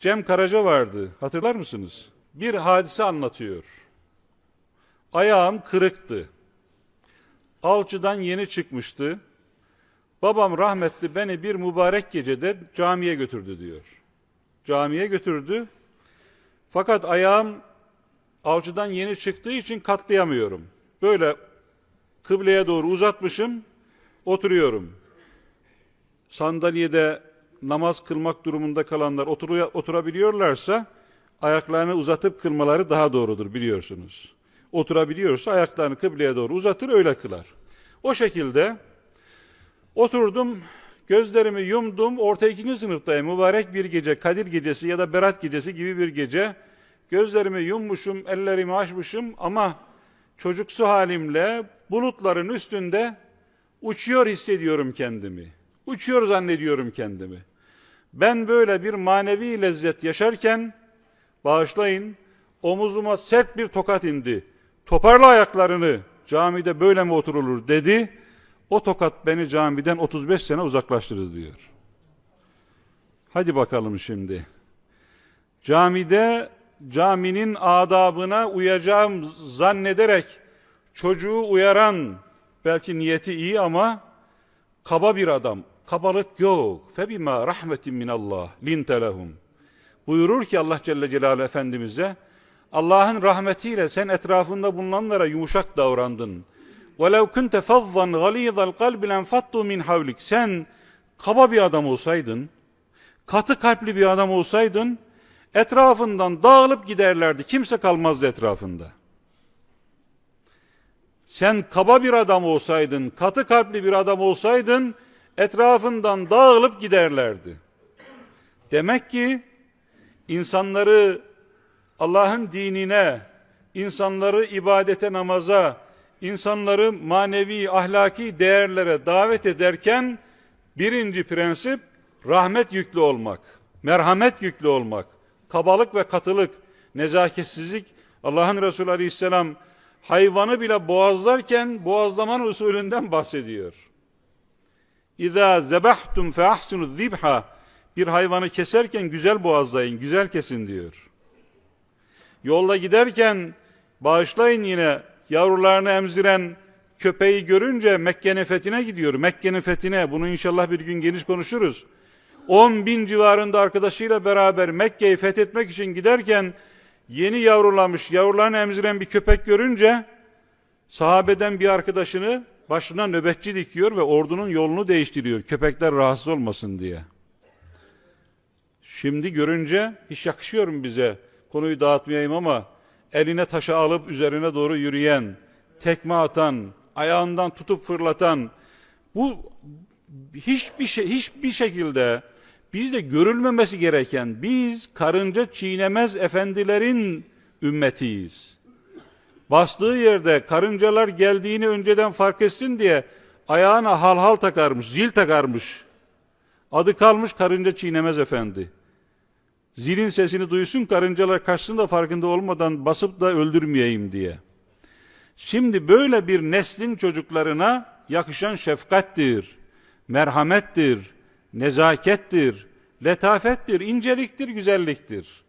Cem Karaca vardı. Hatırlar mısınız? Bir hadise anlatıyor. Ayağım kırıktı. Alçıdan yeni çıkmıştı. Babam rahmetli beni bir mübarek gecede camiye götürdü diyor. Camiye götürdü. Fakat ayağım alçıdan yeni çıktığı için katlayamıyorum. Böyle kıbleye doğru uzatmışım, oturuyorum. Sandalyede namaz kılmak durumunda kalanlar oturuyor, oturabiliyorlarsa ayaklarını uzatıp kılmaları daha doğrudur biliyorsunuz. Oturabiliyorsa ayaklarını kıbleye doğru uzatır öyle kılar. O şekilde oturdum, gözlerimi yumdum, orta ikinci sınıftayım. Mübarek bir gece, Kadir gecesi ya da Berat gecesi gibi bir gece. Gözlerimi yummuşum, ellerimi açmışım ama çocuksu halimle bulutların üstünde uçuyor hissediyorum kendimi. Uçuyor zannediyorum kendimi. Ben böyle bir manevi lezzet yaşarken bağışlayın omuzuma sert bir tokat indi. Toparla ayaklarını camide böyle mi oturulur dedi. O tokat beni camiden 35 sene uzaklaştırdı diyor. Hadi bakalım şimdi. Camide caminin adabına uyacağım zannederek çocuğu uyaran belki niyeti iyi ama kaba bir adam Kabalık yok. Febima rahmetin minallah linte lehum. Buyurur ki Allah Celle Celaluhu Efendimiz'e Allah'ın rahmetiyle sen etrafında bulunanlara yumuşak davrandın. وَلَوْ كُنْتَ فَظَّنْ غَلِيظَ الْقَلْبِ لَنْفَضُّوا مِنْ حَوْلِكَ Sen kaba bir adam olsaydın, katı kalpli bir adam olsaydın, etrafından dağılıp giderlerdi. Kimse kalmazdı etrafında. Sen kaba bir adam olsaydın, katı kalpli bir adam olsaydın, etrafından dağılıp giderlerdi. Demek ki insanları Allah'ın dinine, insanları ibadete, namaza, insanları manevi, ahlaki değerlere davet ederken birinci prensip rahmet yüklü olmak, merhamet yüklü olmak, kabalık ve katılık, nezaketsizlik. Allah'ın Resulü Aleyhisselam hayvanı bile boğazlarken boğazlaman usulünden bahsediyor. İza zebahtum fe ahsinu zibha bir hayvanı keserken güzel boğazlayın, güzel kesin diyor. Yolda giderken bağışlayın yine yavrularını emziren köpeği görünce Mekke'nin fethine gidiyor. Mekke'nin fethine bunu inşallah bir gün geniş konuşuruz. 10 bin civarında arkadaşıyla beraber Mekke'yi fethetmek için giderken yeni yavrulamış, yavrularını emziren bir köpek görünce sahabeden bir arkadaşını başına nöbetçi dikiyor ve ordunun yolunu değiştiriyor. Köpekler rahatsız olmasın diye. Şimdi görünce hiç yakışıyor mu bize? Konuyu dağıtmayayım ama eline taşı alıp üzerine doğru yürüyen, tekme atan, ayağından tutup fırlatan bu hiçbir şey hiçbir şekilde bizde görülmemesi gereken biz karınca çiğnemez efendilerin ümmetiyiz. Bastığı yerde karıncalar geldiğini önceden fark etsin diye ayağına hal hal takarmış, zil takarmış. Adı kalmış karınca çiğnemez efendi. Zilin sesini duysun karıncalar kaçsın da farkında olmadan basıp da öldürmeyeyim diye. Şimdi böyle bir neslin çocuklarına yakışan şefkattir, merhamettir, nezakettir, letafettir, inceliktir, güzelliktir.